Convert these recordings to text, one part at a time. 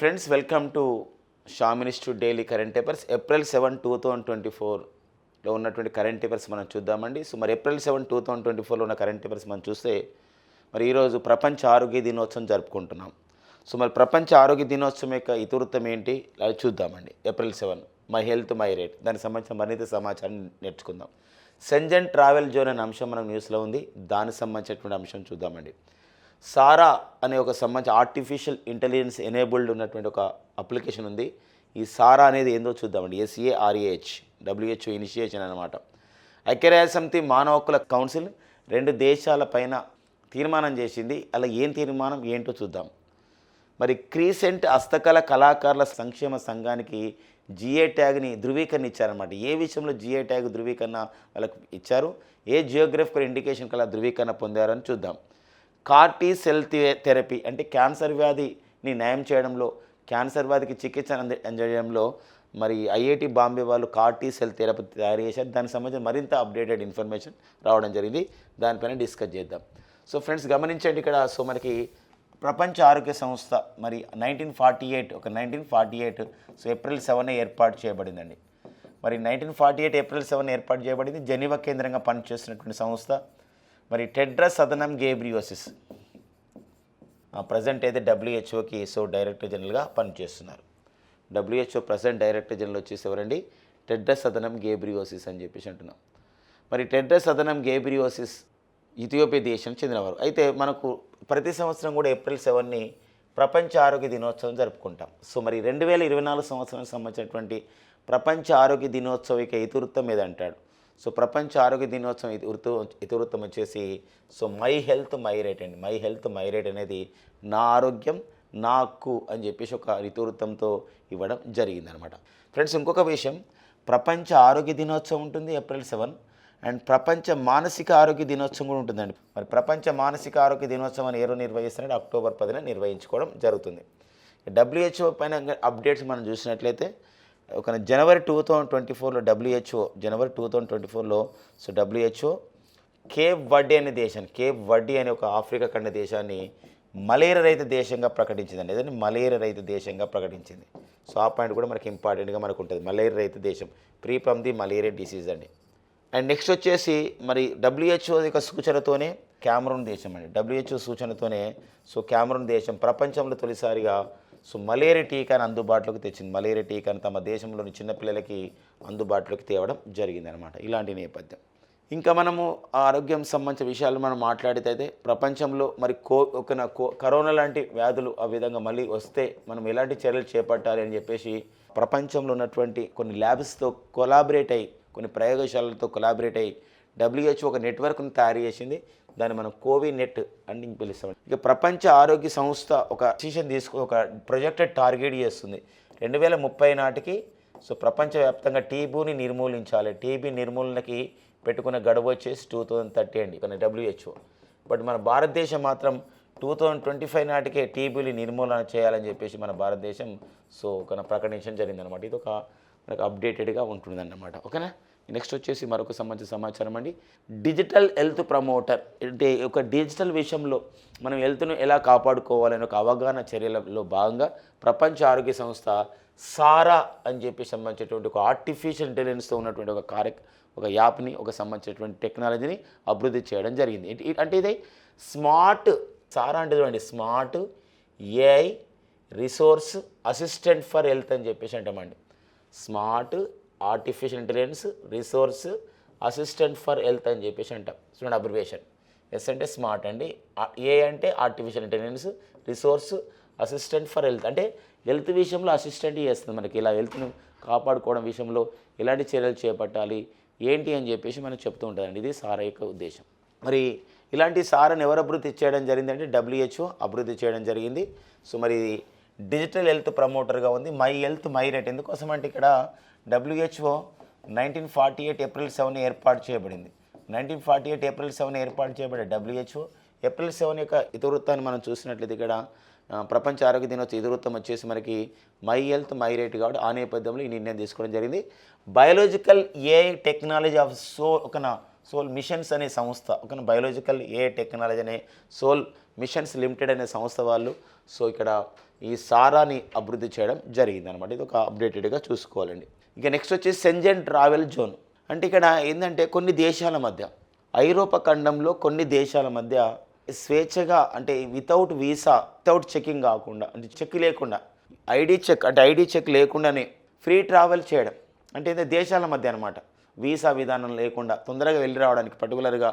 Friends welcome to Shah minister daily current papers April seven two thousand twenty ఫోర్లో ఉన్నటువంటి current papers మనం చూద్దామండి. So మరి April seven two thousand twenty ఫోర్లో ఉన్న కరెంట్ పేపర్స్ మనం చూస్తే మరి ఈరోజు ప్రపంచ ఆరోగ్య దినోత్సవం జరుపుకుంటున్నాం. సో మరి ప్రపంచ ఆరోగ్య దినోత్సవం యొక్క ఇతివృత్తం ఏంటి? అది చూద్దామండి. April seven my health my right దానికి సంబంధించిన మరింత సమాచారం నేర్చుకుందాం. సెంజన్ ట్రావెల్ జోన్ అనే అంశం మనకు న్యూస్లో ఉంది. దానికి సంబంధించినటువంటి అంశం చూద్దామండి. సారా అనే ఒక సంబంధించి ఆర్టిఫిషియల్ ఇంటెలిజెన్స్ ఎనేబుల్డ్ ఉన్నటువంటి ఒక అప్లికేషన్ ఉంది. ఈ సారా అనేది ఏందో చూద్దామండి. ఎస్ఏఆర్ఏహెచ్ డబ్ల్యూహెచ్ఓ ఇనిషియేషన్ అనమాట ఐక్యరాజ్య సమితి మానవ హక్కుల కౌన్సిల్ రెండు దేశాల పైన తీర్మానం చేసింది. అలా ఏం తీర్మానం ఏంటో చూద్దాం. మరి క్రీసెంట్ హస్తకళ కళాకారుల సంక్షేమ సంఘానికి జిఏ ట్యాగ్ని ధృవీకరణ ఇచ్చారనమాట ఏ విషయంలో జిఏ ట్యాగ్ ధృవీకరణ వాళ్ళకు ఇచ్చారు? ఏ జియోగ్రఫికల్ ఇండికేషన్ కల ధృవీకరణ పొందారని చూద్దాం. కార్టీ సెల్ థెరపీ అంటే క్యాన్సర్ వ్యాధిని నయం చేయడంలో క్యాన్సర్ వ్యాధికి చికిత్స అంద- అందించడంలో మరి ఐఐటి బాంబే వాళ్ళు కార్టీ సెల్ థెరపీ తయారు చేశారు. దానికి సంబంధించిన మరింత అప్డేటెడ్ ఇన్ఫర్మేషన్ రావడం జరిగింది. దానిపైన డిస్కస్ చేద్దాం. సో ఫ్రెండ్స్ గమనించండి ఇక్కడ. సో మనకి ప్రపంచ ఆరోగ్య సంస్థ మరి నైన్టీన్ ఫార్టీ ఎయిట్ ఒక nineteen forty eight so April seven ఏర్పాటు చేయబడిందండి. మరి nineteen forty eight April seven ఏర్పాటు చేయబడింది? జెనీవా కేంద్రంగా పనిచేస్తున్నటువంటి సంస్థ మరి టెడ్రస్ అదనం గేబ్రియోసిస్ ప్రజెంట్ అయితే డబ్ల్యూహెచ్ఓకి సో డైరెక్టర్ జనరల్గా పనిచేస్తున్నారు. డబ్ల్యూహెచ్ఓ ప్రజెంట్ డైరెక్టర్ జనరల్ వచ్చేసి ఎవరండి? టెడ్రస్ అదనం గేబ్రియోసిస్ అని చెప్పేసి అంటున్నాం. మరి టెడ్రస్ అదనం గేబ్రియోసిస్ ఇథియోపియా దేశం చెందినవారు. అయితే మనకు ప్రతి సంవత్సరం కూడా ఏప్రిల్ సెవెన్ని ప్రపంచ ఆరోగ్య దినోత్సవం జరుపుకుంటాం. సో మరి రెండు వేల ఇరవై నాలుగు సంవత్సరానికి సంబంధించినటువంటి ప్రపంచ ఆరోగ్య దినోత్సవం యొక్క ఇతివృత్తం మీద అంటాడు సో ప్రపంచ ఆరోగ్య దినోత్సవం ఇతివృత్తం ఇతివృత్తం వచ్చేసి so my health my right అండి. మై హెల్త్ మై రేట్ అనేది నా ఆరోగ్యం నాకు అని చెప్పేసి ఒక ఇతివృత్తంతో ఇవ్వడం జరిగిందనమాట. ఫ్రెండ్స్ ఇంకొక విషయం. ప్రపంచ ఆరోగ్య దినోత్సవం ఉంటుంది ఏప్రిల్ సెవెన్. అండ్ ప్రపంచ మానసిక ఆరోగ్య దినోత్సవం కూడా ఉంటుందండి. మరి ప్రపంచ మానసిక ఆరోగ్య దినోత్సవం ఏ రోజు అక్టోబర్ పదిన నిర్వహించుకోవడం జరుగుతుంది. డబ్ల్యూహెచ్ఓ పైన అప్డేట్స్ మనం చూసినట్లయితే ఒక జనవరి టూ థౌజండ్ ట్వంటీ ఫోర్లో డబ్ల్యూహెచ్ఓ జనవరి టూ థౌజండ్ ట్వంటీ ఫోర్లో సో డబ్ల్యూహెచ్ఓ కేప్ వడ్డీ అనే దేశం కేప్ వడ్డీ అనే ఒక ఆఫ్రికా ఖండ దేశాన్ని మలేరియా రహిత దేశంగా ప్రకటించిందండి. ఏదంటే మలేరియా రహిత దేశంగా ప్రకటించింది. సో ఆ పాయింట్ కూడా మనకి ఇంపార్టెంట్గా మనకు ఉంటుంది. మలేరియా రహిత దేశం free from the malaria disease అండి. అండ్ నెక్స్ట్ వచ్చేసి మరి డబ్ల్యూహెచ్ఓ యొక్క సూచనతోనే క్యామరూన్ దేశం అండి. డబ్ల్యూహెచ్ఓ సూచనతోనే సో క్యామరూన్ దేశం ప్రపంచంలో తొలిసారిగా సో మలేరియా టీకాను అందుబాటులోకి తెచ్చింది. మలేరియా టీకాను తమ దేశంలోని చిన్నపిల్లలకి అందుబాటులోకి తేవడం జరిగిందనమాట ఇలాంటి నేపథ్యం. ఇంకా మనము ఆరోగ్యం సంబంధించిన విషయాలు మనం మాట్లాడితే అయితే ప్రపంచంలో మరి కో ఒక కో కరోనా లాంటి వ్యాధులు ఆ విధంగా మళ్ళీ వస్తే మనం ఎలాంటి చర్యలు చేపట్టాలి అని చెప్పేసి ప్రపంచంలో ఉన్నటువంటి కొన్ని ల్యాబ్స్తో కొలాబరేట్ అయ్యి కొన్ని ప్రయోగశాలలతో కొలాబరేట్ అయ్యి డబ్ల్యూహెచ్ఓ ఒక నెట్వర్క్ను తయారు చేసింది. దాన్ని మనం కోవి నెట్ అని పిలుస్తాం. ఇక ప్రపంచ ఆరోగ్య సంస్థ ఒక డిసిషన్ తీసుకు ఒక ప్రొజెక్టెడ్ టార్గెట్ చేస్తుంది. రెండు వేల ముప్పై నాటికి సో ప్రపంచవ్యాప్తంగా టీబీని నిర్మూలించాలి. టీబీ నిర్మూలనకి పెట్టుకున్న గడువు వచ్చేసి టూ థౌజండ్ థర్టీ అండి కానీ డబ్ల్యూహెచ్ఓ. బట్ మన భారతదేశం మాత్రం టూ థౌజండ్ ట్వంటీ ఫైవ్ నాటికే టీబీని నిర్మూలన చేయాలని చెప్పేసి మన భారతదేశం సో ఒక ప్రకటించడం జరిగిందనమాట ఇది ఒక మనకు అప్డేటెడ్గా ఉంటుందన్నమాట. ఓకేనా? నెక్స్ట్ వచ్చేసి మరొక సంబంధించిన సమాచారం అండి. డిజిటల్ హెల్త్ ప్రమోటర్ అంటే ఒక డిజిటల్ విషయంలో మనం హెల్త్ను ఎలా కాపాడుకోవాలనే ఒక అవగాహన చర్యలలో భాగంగా ప్రపంచ ఆరోగ్య సంస్థ సారా అని చెప్పి సంబంధించినటువంటి ఒక ఆర్టిఫిషియల్ ఇంటెలిజెన్స్తో ఉన్నటువంటి ఒక కార్య ఒక యాప్ని ఒక సంబంధించినటువంటి టెక్నాలజీని అభివృద్ధి చేయడం జరిగింది. అంటే ఇది స్మార్ట్ సారా అంటే చూడండి smart AI resource assistant for health అని చెప్పేసి అంటామండి. Smart artificial intelligence resource assistant for health అని చెప్పేసి అంటాం. చూడండి అబ్రివేషన్ ఎస్ అంటే స్మార్ట్ అండి. ఏ అంటే artificial intelligence resource assistant for health అంటే హెల్త్ విషయంలో అసిస్టెంట్ చేస్తుంది మనకి? ఇలా హెల్త్ను కాపాడుకోవడం విషయంలో ఎలాంటి చర్యలు చేపట్టాలి? ఏంటి అని చెప్పేసి మనకు చెప్తూ ఉంటుందండి. ఇది సార్ యొక్క ఉద్దేశం. మరి ఇలాంటి సారని ఎవరు అభివృద్ధి చేయడం జరిగిందంటే డబ్ల్యూహెచ్ఓ అభివృద్ధి చేయడం జరిగింది. సో మరి డిజిటల్ హెల్త్ ప్రమోటర్గా ఉంది. మై హెల్త్ మై రేట్ ఎందుకోసం అంటే ఇక్కడ WHO nineteen forty eight April seven ఏర్పాటు చేయబడింది. Nineteen forty eight April seven ఏర్పాటు చేయబడే డబ్ల్యూహెచ్ఓ ఏప్రిల్ సెవెన్ యొక్క ఇతివృత్తాన్ని మనం చూసినట్లయితే ఇక్కడ ప్రపంచ ఆరోగ్య దినోత్సవ ఇతివృత్తం వచ్చేసి మనకి మై హెల్త్ మై రేట్ కాబట్టి ఆ నేపథ్యంలో ఈ నిర్ణయం తీసుకోవడం జరిగింది. Biological A technology of so ఒక సోల్ మిషన్స్ అనే సంస్థ ఒక బయోలాజికల్ ఏ టెక్నాలజీ అనే సోల్ మిషన్స్ లిమిటెడ్ అనే సంస్థ వాళ్ళు సో ఇక్కడ ఈ సారాని అభివృద్ధి చేయడం జరిగింది అనమాట ఇది ఒక అప్డేటెడ్గా చూసుకోవాలండి. ఇక నెక్స్ట్ వచ్చేసి సెంజన్ ట్రావెల్ జోన్ అంటే ఇక్కడ ఏంటంటే కొన్ని దేశాల మధ్య ఐరోపా ఖండంలో కొన్ని దేశాల మధ్య స్వేచ్ఛగా అంటే వితౌట్ వీసా వితౌట్ చెకింగ్ కాకుండా అంటే చెక్ లేకుండా ఐడి చెక్ అంటే ఐడి చెక్ లేకుండానే ఫ్రీ ట్రావెల్ చేయడం. అంటే ఇది దేశాల మధ్య అనమాట వీసా విధానం లేకుండా తొందరగా వెళ్ళి రావడానికి పర్టికులర్గా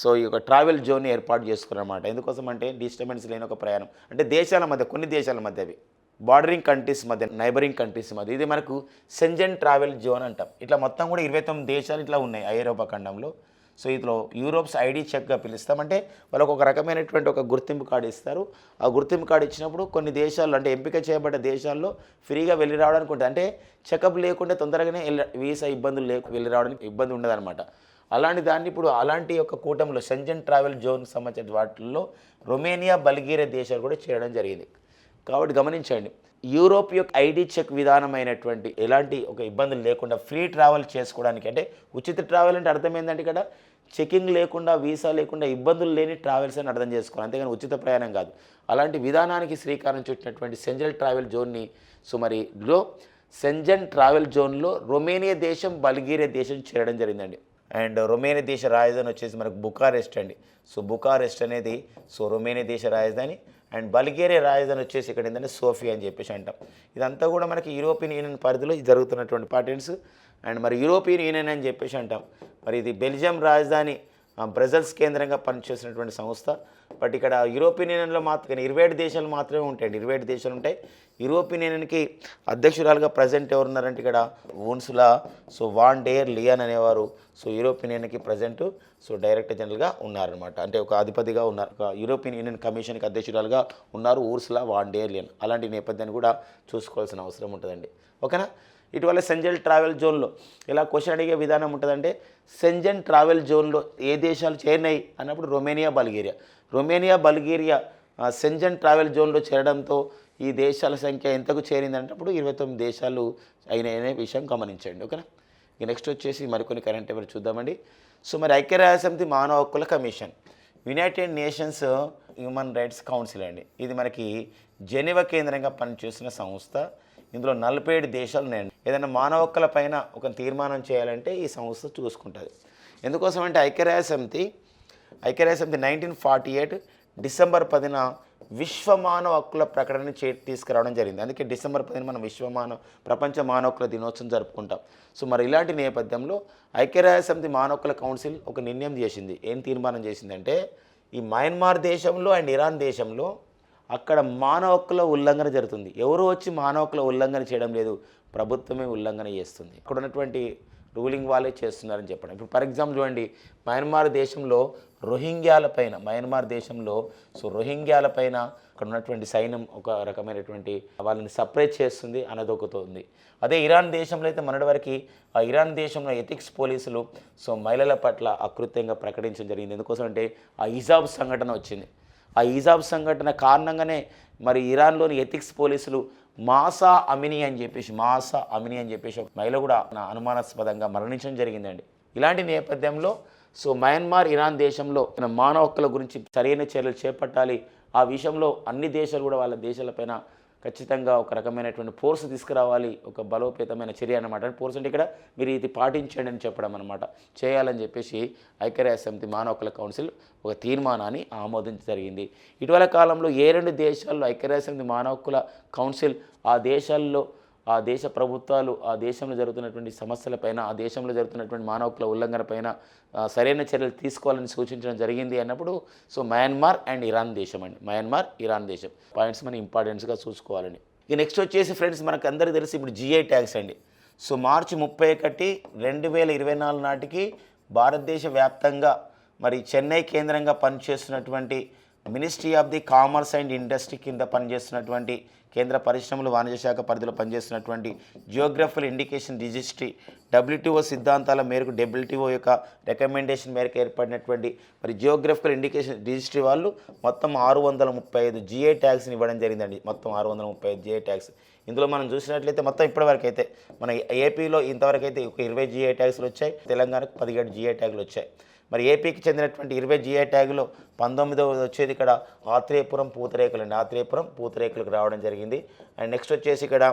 సో ఈ యొక్క ట్రావెల్ జోన్ ఏర్పాటు చేసుకున్నమాట ఎందుకోసం అంటే డిస్టర్బెన్స్ లేని ఒక ప్రయాణం. అంటే దేశాల మధ్య కొన్ని దేశాల మధ్య అవి. బార్డరింగ్ కంట్రీస్ మధ్య నైబరింగ్ కంట్రీస్ మధ్య. ఇది మనకు సెంజన్ ట్రావెల్ జోన్ అంటాం. ఇట్లా మొత్తం కూడా ఇరవై తొమ్మిది దేశాలు ఇట్లా ఉన్నాయి ఐరోపా ఖండంలో. సో ఇందులో యూరోప్స్ ఐడి చెక్గా పిలుస్తాం. అంటే వాళ్ళకు ఒక రకమైనటువంటి ఒక గుర్తింపు కార్డు ఇస్తారు. ఆ గుర్తింపు కార్డు ఇచ్చినప్పుడు కొన్ని దేశాల్లో అంటే ఎంపిక చేయబడ్డ దేశాల్లో ఫ్రీగా వెళ్ళి రావడానికి ఉంటుంది. అంటే చెకప్ లేకుండా తొందరగానే వీసా ఇబ్బందులు లేకు వెళ్ళి రావడానికి ఇబ్బంది ఉండదన్నమాట. అలాంటి దాన్ని ఇప్పుడు అలాంటి యొక్క కూటమిలో సెంజన్ ట్రావెల్ జోన్కి సంబంధించిన వాటిల్లో రొమేనియా బల్గేరియా దేశాలు కూడా చేయడం జరిగింది. కాబట్టి గమనించండి. యూరోప్ యొక్క ఐడి చెక్ విధానమైనటువంటి ఎలాంటి ఒక ఇబ్బందులు లేకుండా ఫ్రీ ట్రావెల్ చేసుకోవడానికి అంటే ఉచిత ట్రావెల్ అంటే అర్థం ఏంటంటే ఇక్కడ చెకింగ్ లేకుండా వీసా లేకుండా ఇబ్బందులు లేని ట్రావెల్స్ అని అర్థం చేసుకోవాలి. అంతేగాని ఉచిత ప్రయాణం కాదు. అలాంటి విధానానికి శ్రీకారం చుట్టినటువంటి సెంజల్ ట్రావెల్ జోన్ని సో లో సెంజన్ ట్రావెల్ జోన్లో రొమేనియా దేశం బల్గేరియా దేశం చేరడం జరిగిందండి. అండ్ రొమేనియా దేశ రాజధాని వచ్చేసి మనకు బుకారెస్ట్ అండి. సో బుకారెస్ట్ అనేది సో రొమేనియా దేశ రాజధాని అండ్ బల్గేరియా రాజధాని వచ్చేసి ఇక్కడ ఏంటంటే సోఫియా అని చెప్పేసి అంటాం. ఇదంతా కూడా మనకి యూరోపియన్ యూనియన్ పరిధిలో జరుగుతున్నటువంటి పార్టీన్స్ అండ్ మరి యూరోపియన్ యూనియన్ అని చెప్పేసి అంటాం. మరి ఇది బెల్జియం రాజధాని బ్రెజల్స్ కేంద్రంగా పనిచేసినటువంటి సంస్థ. బట్ ఇక్కడ యూరోపియన్ యూనియన్లో మాత్రం ఇరవై ఏడు దేశాలు మాత్రమే ఉంటాయండి. ఇరవై ఏడు దేశాలు ఉంటాయి. యూరోపియన్ యూనియన్కి అధ్యక్షురాలుగా ప్రజెంట్ ఎవరున్నారంటే ఇక్కడ Ursula so von der Leyen అనేవారు. సో యూరోపియన్ యూనియన్కి ప్రజెంట్ సో డైరెక్టర్ జనరల్గా ఉన్నారనమాట అంటే ఒక అధిపతిగా ఉన్నారు. ఒక యూరోపియన్ యూనియన్ కమిషన్కి అధ్యక్షురాలుగా ఉన్నారు ఊర్సులా వాన్ డేర్ లియన్. అలాంటి నేపథ్యాన్ని కూడా చూసుకోవాల్సిన అవసరం ఉంటుందండి. ఓకేనా? ఇటీవల సెంజల్ ట్రావెల్ జోన్లో ఇలా క్వశ్చన్ అడిగే విధానం ఉంటుందంటే సెంజన్ ట్రావెల్ జోన్లో ఏ దేశాలు చేరినాయి అన్నప్పుడు Romania Bulgaria. Romania Bulgaria Schengen travel జోన్లో చేరడంతో ఈ దేశాల సంఖ్య ఎంతకు చేరింది అంటప్పుడు ఇరవై తొమ్మిది దేశాలు అయినాయనే విషయం గమనించండి ఓకేనా? ఇక నెక్స్ట్ వచ్చేసి మరికొన్ని కరెంట్ అఫైర్ చూద్దామండి. సో మరి ఐక్యరాజ్యసమితి మానవ హక్కుల commission United Nations Human Rights Council అండి. ఇది మనకి జెనీవా కేంద్రంగా పనిచేస్తున్న సంస్థ. ఇందులో నలభై ఏడు దేశాలు ఉన్నాయండి. ఏదైనా మానవ హక్కుల పైన ఒక తీర్మానం చేయాలంటే ఈ సంస్థ చూసుకుంటుంది. ఎందుకోసం అంటే ఐక్యరాజ్య సమితి ఐక్యరాజ్య సమితి నైన్టీన్ ఫార్టీ ఎయిట్ డిసెంబర్ పదిన విశ్వ మానవ హక్కుల ప్రకటన చే తీసుకురావడం జరిగింది. అందుకే డిసెంబర్ పదిన మనం విశ్వ మానవ ప్రపంచ మానవ హక్కుల దినోత్సవం జరుపుకుంటాం. సో మరి ఇలాంటి నేపథ్యంలో ఐక్యరాజ్య సమితి మానవ హక్కుల కౌన్సిల్ ఒక నిర్ణయం చేసింది. ఏం తీర్మానం చేసిందంటే ఈ మయన్మార్ దేశంలో అండ్ ఇరాన్ దేశంలో అక్కడ మానవ హక్కుల ఉల్లంఘన జరుగుతుంది. ఎవరు వచ్చి మానవ హక్కుల ఉల్లంఘన చేయడం లేదు? ప్రభుత్వమే ఉల్లంఘన చేస్తుంది. అక్కడ ఉన్నటువంటి రూలింగ్ వాళ్ళే చేస్తున్నారని చెప్పడం. ఇప్పుడు ఫర్ ఎగ్జాంపుల్ చూడండి మయన్మార్ దేశంలో రోహింగ్యాల పైన మయన్మార్ దేశంలో సో రోహింగ్యాల పైన అక్కడ ఉన్నటువంటి సైన్యం ఒక రకమైనటువంటి వాళ్ళని సపరేట్ చేస్తుంది అనదొక్కుతుంది. అదే ఇరాన్ దేశంలో అయితే మొన్నటి వరకు ఆ ఇరాన్ దేశంలో ఎథిక్స్ పోలీసులు సో మహిళల పట్ల అకృత్యంగా ప్రకటించడం జరిగింది. ఎందుకోసం అంటే ఆ ఇజాబ్ సంఘటన వచ్చింది. ఆ ఈజాబ్ సంఘటన కారణంగానే మరి ఇరాన్లోని ఎథిక్స్ పోలీసులు మాసా అమిని అని చెప్పేసి మాసా అమిని అని చెప్పేసి ఒక మహిళ కూడా నా- అనుమానాస్పదంగా మరణించడం జరిగిందండి. ఇలాంటి నేపథ్యంలో సో మయన్మార్ ఇరాన్ దేశంలో మానవ హక్కుల గురించి సరైన చర్యలు చేపట్టాలి. ఆ విషయంలో అన్ని దేశాలు కూడా వాళ్ళ దేశాలపైన ఖచ్చితంగా ఒక రకమైనటువంటి ఫోర్స్ తీసుకురావాలి ఒక బలోపేతమైన చర్య అనమాట ఫోర్స్ అంటే ఇక్కడ మీరు ఇది పాటించండి అని చెప్పడం అనమాట చేయాలని చెప్పేసి ఐక్యరాజ్య సమితి మానవ హక్కుల కౌన్సిల్ ఒక తీర్మానాన్ని ఆమోదించడం జరిగింది. ఇటీవల కాలంలో ఏ రెండు దేశాల్లో ఐక్యరాజ్య సమితి మానవ హక్కుల కౌన్సిల్ ఆ దేశాల్లో ఆ దేశ ప్రభుత్వాలు ఆ దేశంలో జరుగుతున్నటువంటి సమస్యలపైన ఆ దేశంలో జరుగుతున్నటువంటి మానవ హక్కుల ఉల్లంఘన పైన సరైన చర్యలు తీసుకోవాలని సూచించడం జరిగింది అన్నప్పుడు సో మయన్మార్ అండ్ ఇరాన్ దేశం అండి. మయన్మార్ ఇరాన్ దేశం. పాయింట్స్ మనం ఇంపార్టెన్స్గా చూసుకోవాలండి ఇక నెక్స్ట్ వచ్చేసి ఫ్రెండ్స్ మనకు అందరికీ తెలిసి ఇప్పుడు జిఐ ట్యాక్స్ అండి. సో మార్చి ముప్పై ఒకటి రెండు వేల ఇరవై నాలుగు నాటికి భారతదేశ వ్యాప్తంగా మరి చెన్నై కేంద్రంగా పనిచేస్తున్నటువంటి ministry of the commerce and industry కింద పనిచేస్తున్నటువంటి కేంద్ర పరిశ్రమలు వాణిజ్య శాఖ పరిధిలో పనిచేస్తున్నటువంటి జియోగ్రఫికల్ ఇండికేషన్ రిజిస్ట్రీ డబ్ల్యూటీఓ సిద్ధాంతాల మేరకు డబ్ల్యూటీఓ యొక్క రికమెండేషన్ మేరకు ఏర్పడినటువంటి మరి జియోగ్రఫికల్ ఇండికేషన్ రిజిస్ట్రీ వాళ్ళు మొత్తం ఆరు వందల ముప్పై ఐదు జిఏ ట్యాక్స్ని ఇవ్వడం జరిగిందండి. మొత్తం ఆరు వందల ముప్పై ఐదు జిఏ ట్యాక్స్ ఇందులో మనం చూసినట్లయితే మొత్తం ఇప్పటివరకు అయితే మన ఏపీలో ఇంతవరకు అయితే ఒక ఇరవై జిఐ ట్యాగ్స్లు వచ్చాయి తెలంగాణకు పదిహేడు జిఐ ట్యాగ్లు వచ్చాయి. మరి ఏపీకి చెందినటువంటి ఇరవై జిఐ ట్యాగులో పంతొమ్మిదవది వచ్చేది ఇక్కడ ఆత్రేయపురం పూతరేకులు అండి. ఆత్రేయపురం పూతరేకులకు రావడం జరిగింది. అండ్ నెక్స్ట్ వచ్చేసి ఇక్కడ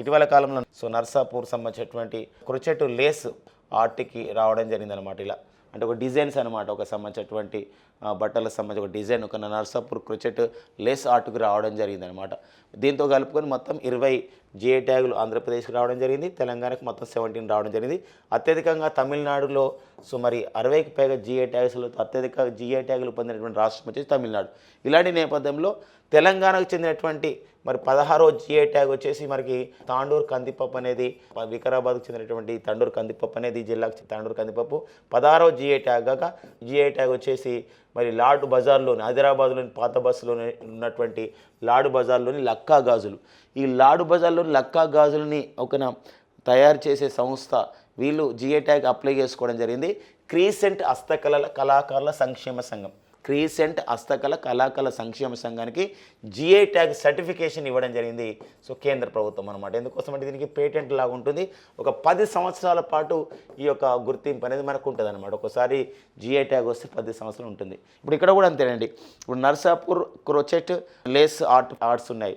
ఇటీవల కాలంలో సో నర్సాపూర్ సంబంధించినటువంటి క్రుచెట్ లేస్ ఆర్ట్కి రావడం జరిగింది అనమాట ఇలా. అంటే ఒక డిజైన్స్ అనమాట ఒక సంబంధించినటువంటి బట్టలకు సంబంధించి ఒక డిజైన్ ఒక నర్సాపూర్ క్రొచెట్ లేస్ ఆర్ట్కి రావడం జరిగింది అనమాట దీంతో కలుపుకొని మొత్తం ఇరవై జిఏ ట్యాగులు ఆంధ్రప్రదేశ్కి రావడం జరిగింది. తెలంగాణకు మొత్తం సెవెంటీన్ రావడం జరిగింది. అత్యధికంగా తమిళనాడులో సుమారు అరవైకి పైగా జిఏ ట్యాగ్స్లో అత్యధిక జిఏ ట్యాగులు పొందినటువంటి రాష్ట్రం వచ్చేసి తమిళనాడు. ఇలాంటి నేపథ్యంలో తెలంగాణకు చెందినటువంటి మరి పదహారో జిఏ ట్యాగ్ వచ్చేసి మనకి తాండూరు కందిపప్పు అనేది వికారాబాద్కు చెందినటువంటి తాండూరు కందిపప్పు అనేది జిల్లాకు తాండూరు కందిపప్పు. పదహారో జిఏ ట్యాగ్ కాక జిఏ ట్యాగ్ వచ్చేసి మరి లాడ్ బజార్లోని హైదరాబాద్లోని పాత బస్సులోని ఉన్నటువంటి లాడు బజార్లోని లక్కా గాజులు. ఈ లాడు బజార్లోని లక్కా గాజులని ఒక తయారు చేసే సంస్థ వీళ్ళు జిఐ ట్యాగ్ అప్లై చేసుకోవడం జరిగింది. క్రీసెంట్ హస్తకళల కళాకారుల సంక్షేమ సంఘం. క్రీసెంట్ హస్తకళ కళాకళ సంక్షేమ సంఘానికి జిఐ ట్యాగ్ సర్టిఫికేషన్ ఇవ్వడం జరిగింది. సో కేంద్ర ప్రభుత్వం అనమాట ఎందుకోసం అంటే దీనికి పేటెంట్ లాగా ఉంటుంది. ఒక పది సంవత్సరాల పాటు ఈ యొక్క గుర్తింపు అనేది మనకు ఉంటుంది అనమాట ఒకసారి జిఐ ట్యాగ్ వస్తే పది సంవత్సరాలు ఉంటుంది. ఇప్పుడు ఇక్కడ కూడా అంతేనండి. ఇప్పుడు Narsapur crochet lace art arts ఉన్నాయి.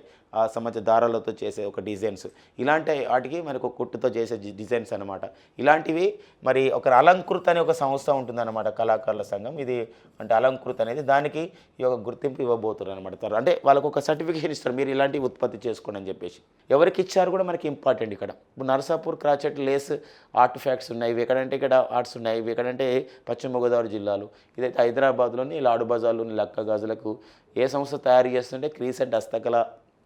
సంబంధించిన దారాలతో చేసే ఒక డిజైన్స్. ఇలాంటి వాటికి మనకు కుట్టుతో చేసే డిజైన్స్ అనమాట ఇలాంటివి మరి ఒక అలంకృత అనే ఒక సంస్థ ఉంటుందన్నమాట కళాకారుల సంఘం. ఇది అంటే అలంకృత అనేది దానికి ఈ యొక్క గుర్తింపు ఇవ్వబోతున్నారు అనమాట అంటే వాళ్ళకు ఒక సర్టిఫికేషన్ ఇస్తారు మీరు ఇలాంటివి ఉత్పత్తి చేసుకోండి అని చెప్పేసి. ఎవరికి ఇచ్చారు కూడా మనకి ఇంపార్టెంట్ ఇక్కడ. ఇప్పుడు Narsapur crochet lace art facts ఉన్నాయి. ఇవి ఎక్కడంటే ఇక్కడ ఆర్ట్స్ ఉన్నాయి. ఇవి ఎక్కడంటే పశ్చిమ గోదావరి జిల్లాలో. ఇదైతే హైదరాబాద్లోని లాడు బజార్లోని లక్క గాజులకు ఏ సంస్థ తయారు చేస్తుంటే క్రీసెంట్ హస్తకళ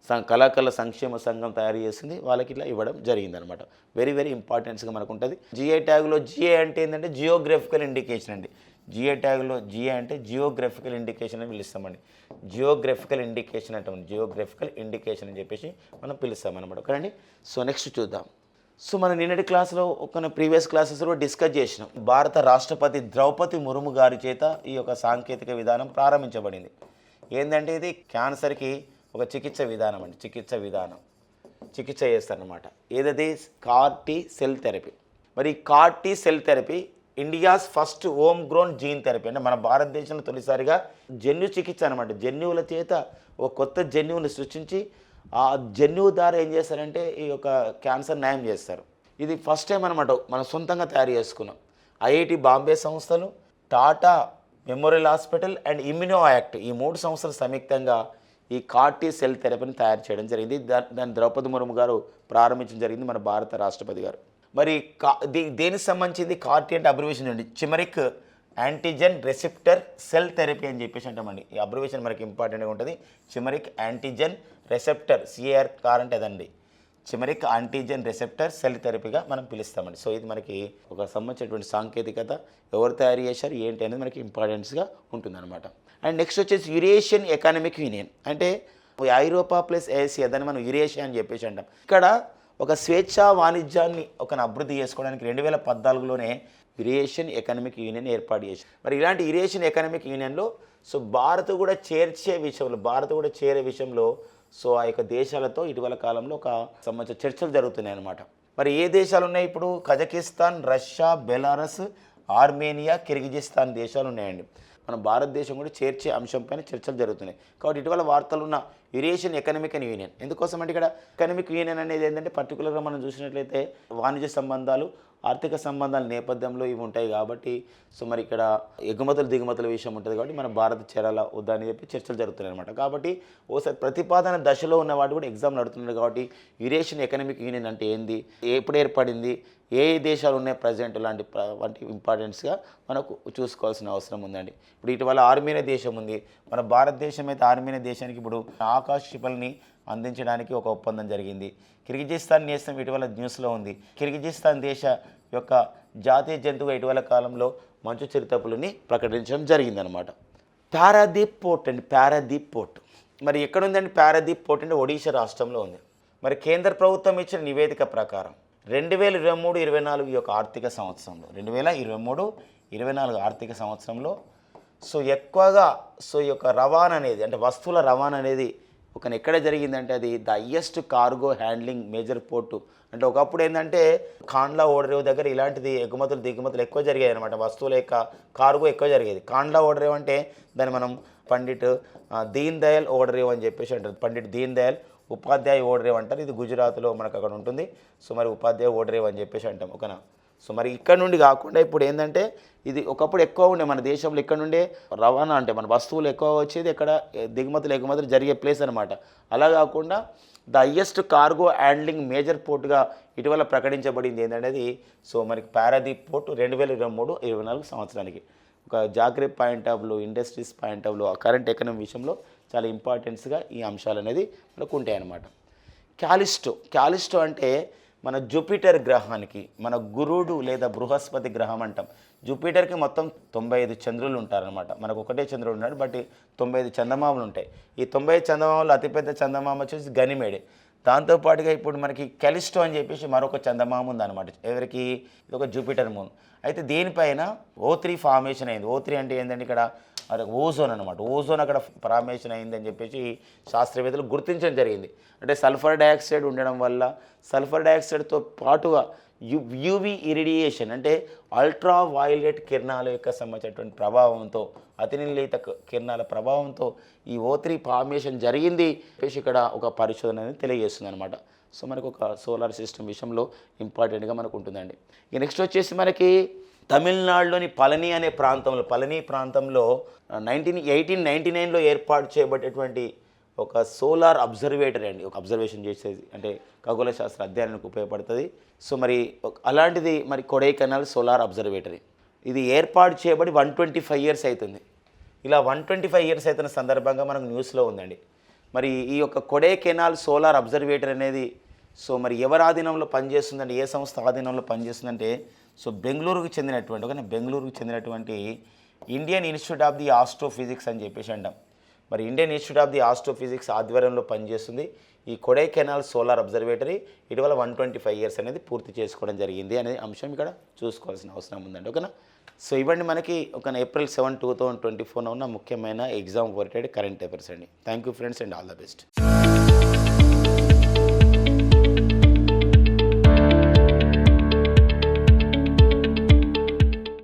సం కళాకళ సంక్షేమ సంఘం తయారు చేసింది. వాళ్ళకి ఇట్లా ఇవ్వడం జరిగిందనమాట. వెరీ వెరీ ఇంపార్టెన్స్గా మనకు ఉంటుంది జిఐ ట్యాగ్లో జిఐ అంటే ఏంటంటే జియోగ్రఫికల్ ఇండికేషన్ అండి. జిఐ ట్యాగ్లో జిఐ అంటే జియోగ్రఫికల్ ఇండికేషన్ అని పిలుస్తామండి. జియోగ్రఫికల్ ఇండికేషన్ అంటాం. జియోగ్రఫికల్ ఇండికేషన్ అని చెప్పేసి మనం పిలుస్తాం అనమాట ఓకేనండి? సో నెక్స్ట్ చూద్దాం. సో మన నిన్నటి క్లాస్లో ఒక ప్రీవియస్ క్లాసెస్లో డిస్కస్ చేసినాం. భారత రాష్ట్రపతి ద్రౌపది ముర్ము గారి చేత ఈ యొక్క సాంకేతిక విధానం ప్రారంభించబడింది. ఏంటంటే ఇది క్యాన్సర్కి ఒక చికిత్స విధానం అండి చికిత్స విధానం. చికిత్స చేస్తారనమాట ఏదది? CAR T cell therapy. మరి CAR T cell therapy India's first home grown gene therapy అంటే మన భారతదేశంలో తొలిసారిగా జన్యు చికిత్స అనమాట జన్యువుల చేత ఒక కొత్త జన్యువుని సృష్టించి ఆ జన్యువు ద్వారా ఏం చేస్తారంటే ఈ యొక్క క్యాన్సర్ నయం చేస్తారు. ఇది ఫస్ట్ టైం అనమాట మనం సొంతంగా తయారు చేసుకున్నాం. ఐఐటి బాంబే సంస్థలు Tata Memorial Hospital and ImmunoACT ఈ మూడు సంస్థలు సంయుక్తంగా ఈ కార్టీ సెల్ థెరపీని తయారు చేయడం జరిగింది. దా- దాన్ని ద్రౌపది ముర్ము గారు ప్రారంభించడం జరిగింది మన భారత రాష్ట్రపతి గారు. మరి కా దీ దేనికి సంబంధించింది కార్టీ అంటే అబ్రివేషన్ అండి. Chimeric antigen receptor cell therapy అని చెప్పేసి అంటామండి ఈ అబ్రివేషన్ మనకి ఇంపార్టెంట్గా ఉంటుంది. Chimeric antigen receptor CR CAR అంటే అదండి. చిమరిక్ యాంటీజెన్ రిసెప్టర్ సెల్ థెరపీగా మనం పిలుస్తామండి. సో ఇది మనకి ఒక సంబంధించినటువంటి సాంకేతికత ఎవరు తయారు చేశారు ఏంటి అనేది మనకి ఇంపార్టెన్స్గా ఉంటుందన్నమాట. అండ్ నెక్స్ట్ వచ్చేసి యురేషియన్ ఎకనామిక్ యూనియన్ అంటే ఐరోపా ప్లస్ ఏసియా దాన్ని మనం యురేషియా అని చెప్పేసి అంటాం. ఇక్కడ ఒక స్వేచ్ఛా వాణిజ్యాన్ని ఒక అభివృద్ధి చేసుకోవడానికి రెండు వేల పద్నాలుగులోనే యురేషియన్ ఎకనామిక్ యూనియన్ ఏర్పాటు చేసి మరి ఇలాంటి యురేషియన్ ఎకనామిక్ యూనియన్లో సో భారత్ కూడా చేర్చే విషయంలో భారత్ కూడా చేరే విషయంలో సో ఆ యొక్క దేశాలతో ఇటీవల కాలంలో ఒక సంబంధించిన చర్చలు జరుగుతున్నాయి అన్నమాట. మరి ఏ దేశాలు ఉన్నాయి ఇప్పుడు? Kazakhstan Russia Belarus Armenia Kyrgyzstan దేశాలు ఉన్నాయండి. మన భారతదేశం కూడా చేర్చే అంశంపైన చర్చలు జరుగుతున్నాయి. కాబట్టి ఇటీవల వార్తలు ఉన్న యురేషియన్ ఎకనామిక్ అండ్ యూనియన్. ఎందుకోసం అంటే ఇక్కడ ఎకనామిక్ యూనియన్ అనేది ఏంటంటే పర్టికులర్గా మనం చూసినట్లయితే వాణిజ్య సంబంధాలు ఆర్థిక సంబంధాల నేపథ్యంలో ఇవి ఉంటాయి కాబట్టి సో మరి ఇక్కడ ఎగుమతులు దిగుమతుల విషయం ఉంటుంది కాబట్టి మన భారత చేరాల వద్దా అని చెప్పి చర్చలు జరుగుతున్నాయి అనమాట కాబట్టి ఓసారి ప్రతిపాదన దశలో ఉన్న వాటి కూడా ఎగ్జామ్ నడుతున్నారు కాబట్టి యురేషియన్ ఎకనామిక్ యూనియన్ అంటే ఏంది ఎప్పుడు ఏర్పడింది ఏ ఏ దేశాలు ఉన్నాయి ప్రజెంట్ లాంటి వంటి ఇంపార్టెన్స్గా మనకు చూసుకోవాల్సిన అవసరం ఉందండి. ఇప్పుడు ఇటీవల ఆర్మీనే దేశం ఉంది మన భారతదేశం అయితే ఆర్మీనే దేశానికి ఇప్పుడు ఆకాశ క్షిపల్ని అందించడానికి ఒక ఒప్పందం జరిగింది. కిర్గిజిస్తాన్ దేశం ఇటీవల న్యూస్లో ఉంది. కిర్గిజిస్తాన్ దేశ యొక్క జాతీయ జంతువుగా ఇటీవల కాలంలో మంచు చిరుతపులని ప్రకటించడం జరిగిందనమాట పారాదీప్ పోర్ట్ అండి పారాదీప్ పోర్ట్. మరి ఎక్కడ ఉందండి పారాదీప్ పోర్ట్ అంటే ఒడిషా రాష్ట్రంలో ఉంది. మరి కేంద్ర ప్రభుత్వం ఇచ్చిన నివేదిక ప్రకారం రెండు వేల ఇరవై మూడు ఇరవై నాలుగు యొక్క ఆర్థిక సంవత్సరంలో రెండు వేల ఇరవై మూడు ఇరవై నాలుగు ఆర్థిక సంవత్సరంలో సో ఎక్కువగా సో ఈ యొక్క రవాణా అనేది అంటే వస్తువుల రవాణా అనేది ఒక ఎక్కడ జరిగిందంటే అది the highest cargo handling major port. అంటే ఒకప్పుడు ఏంటంటే కాండ్లా ఓడరేవు దగ్గర ఇలాంటిది ఎగుమతులు దిగుమతులు ఎక్కువ జరిగాయి అనమాట వస్తువుల యొక్క కార్గో ఎక్కువ జరిగేది. కాండ్లా ఓడరేవు అంటే దాన్ని మనం పండిట్ దీన్ దయాల్ ఓడరేవు అని చెప్పేసి అంటారు. పండిట్ దీన్ దయాల్ ఉపాధ్యాయ ఓడరేవు అంటారు. ఇది గుజరాత్లో మనకు అక్కడ ఉంటుంది. సో మరి ఉపాధ్యాయ ఓడరేవు అని చెప్పేసి అంటాం. ఓకేనా సో మరి ఇక్కడ నుండి కాకుండా ఇప్పుడు ఏంటంటే ఇది ఒకప్పుడు ఎక్కువ ఉండే మన దేశంలో ఇక్కడ నుండే రవాణా అంటే మన వస్తువులు ఎక్కువ వచ్చేది ఇక్కడ దిగుమతులు ఎగుమతులు జరిగే ప్లేస్ అనమాట అలా కాకుండా the highest cargo handling major పోర్టుగా ఇటీవల ప్రకటించబడింది ఏంటనేది సో మనకి పారాదీప్ పోర్టు రెండు వేల ఇరవై మూడు ఇరవై నాలుగు సంవత్సరానికి. ఒక జాగ్రత్త point of view industries point of view current economy విషయంలో చాలా ఇంపార్టెన్స్గా ఈ అంశాలు అనేది మనకు ఉంటాయి అన్నమాట క్యాలిస్టో క్యాలిస్టో అంటే మన జూపిటర్ గ్రహానికి మన గురుడు లేదా బృహస్పతి గ్రహం అంటాం. జూపిటర్కి మొత్తం తొంభై ఐదు చంద్రులు ఉంటారనమాట మనకు ఒకటే చంద్రుడు ఉన్నాడు బట్ తొంభై ఐదు చందమామలు ఉంటాయి. ఈ తొంభై ఐదు చందమామలు అతిపెద్ద చందమామ వచ్చేసి గనిమేడే. దాంతోపాటుగా ఇప్పుడు మనకి కెలిస్టో అని చెప్పేసి మరొక చందమామ ఉందన్నమాట. ఎవరికి? ఇది ఒక జూపిటర్ మూన్. అయితే దీనిపైన ఓ త్రీ ఫార్మేషన్ అయింది. ఓ త్రీ అంటే ఏంటంటే ఇక్కడ? అది ఓజోన్ అనమాట ఓజోన్ అక్కడ ఫార్మేషన్ అయిందని చెప్పేసి శాస్త్రవేత్తలు గుర్తించడం జరిగింది. అంటే సల్ఫర్ డయాక్సైడ్ ఉండడం వల్ల సల్ఫర్ డయాక్సైడ్తో పాటుగా యు యూవి ఇరిడియేషన్ అంటే అల్ట్రా వైలెట్ కిరణాల యొక్క సంబంధించినటువంటి ప్రభావంతో అతినిర్లీత కిరణాల ప్రభావంతో ఈ ఓ త్రీ ఫార్మేషన్ జరిగింది చెప్పేసి ఇక్కడ ఒక పరిశోధన అనేది తెలియజేస్తుంది అనమాట సో మనకు ఒక సోలార్ సిస్టమ్ విషయంలో ఇంపార్టెంట్గా మనకు ఉంటుందండి. ఇక నెక్స్ట్ వచ్చేసి మనకి తమిళనాడులోని పళని అనే ప్రాంతంలో పళని ప్రాంతంలో నైన్టీన్ ఎయిటీన్ నైంటీ నైన్లో ఏర్పాటు చేయబడేటువంటి ఒక సోలార్ అబ్జర్వేటరీ అండి. ఒక అబ్జర్వేషన్ చేసేది. అంటే ఖగోళ శాస్త్ర అధ్యయనానికి ఉపయోగపడుతుంది. సో మరి అలాంటిది మరి కొడైకెనాల్ సోలార్ అబ్జర్వేటరీ. ఇది ఏర్పాటు చేయబడి వన్ ట్వంటీ ఫైవ్ ఇయర్స్ అవుతుంది ఇలా వన్ ట్వంటీ ఫైవ్ ఇయర్స్ అవుతున్న సందర్భంగా మనకు న్యూస్లో ఉందండి. మరి ఈ యొక్క కొడైకెనాల్ సోలార్ అబ్జర్వేటరీ అనేది సో మరి ఎవరి ఆధీనంలో పనిచేస్తుందంటే ఏ సంస్థ ఆధీనంలో పనిచేస్తుందంటే సో బెంగళూరుకు చెందినటువంటి ఒక బెంగళూరుకు చెందినటువంటి Indian Institute of the Astrophysics అని చెప్పేసి అంటాం. మరి Indian Institute of the Astrophysics ఆధ్వర్యంలో పనిచేస్తుంది. ఈ కొడైకెనాల్ సోలార్ అబ్జర్వేటరీ ఇటీవల వన్ ట్వంటీ ఫైవ్ ఇయర్స్ అనేది పూర్తి చేసుకోవడం జరిగింది అనే అంశం ఇక్కడ చూసుకోవాల్సిన అవసరం ఉందండి ఓకేనా? సో ఇవ్వండి మనకి ఒక April seven two thousand twenty ఫోర్న ఉన్న ముఖ్యమైన ఎగ్జామ్ ఓరిటెడ్ కరెంట్ అఫైర్స్ అండి. Thank you friends and all the best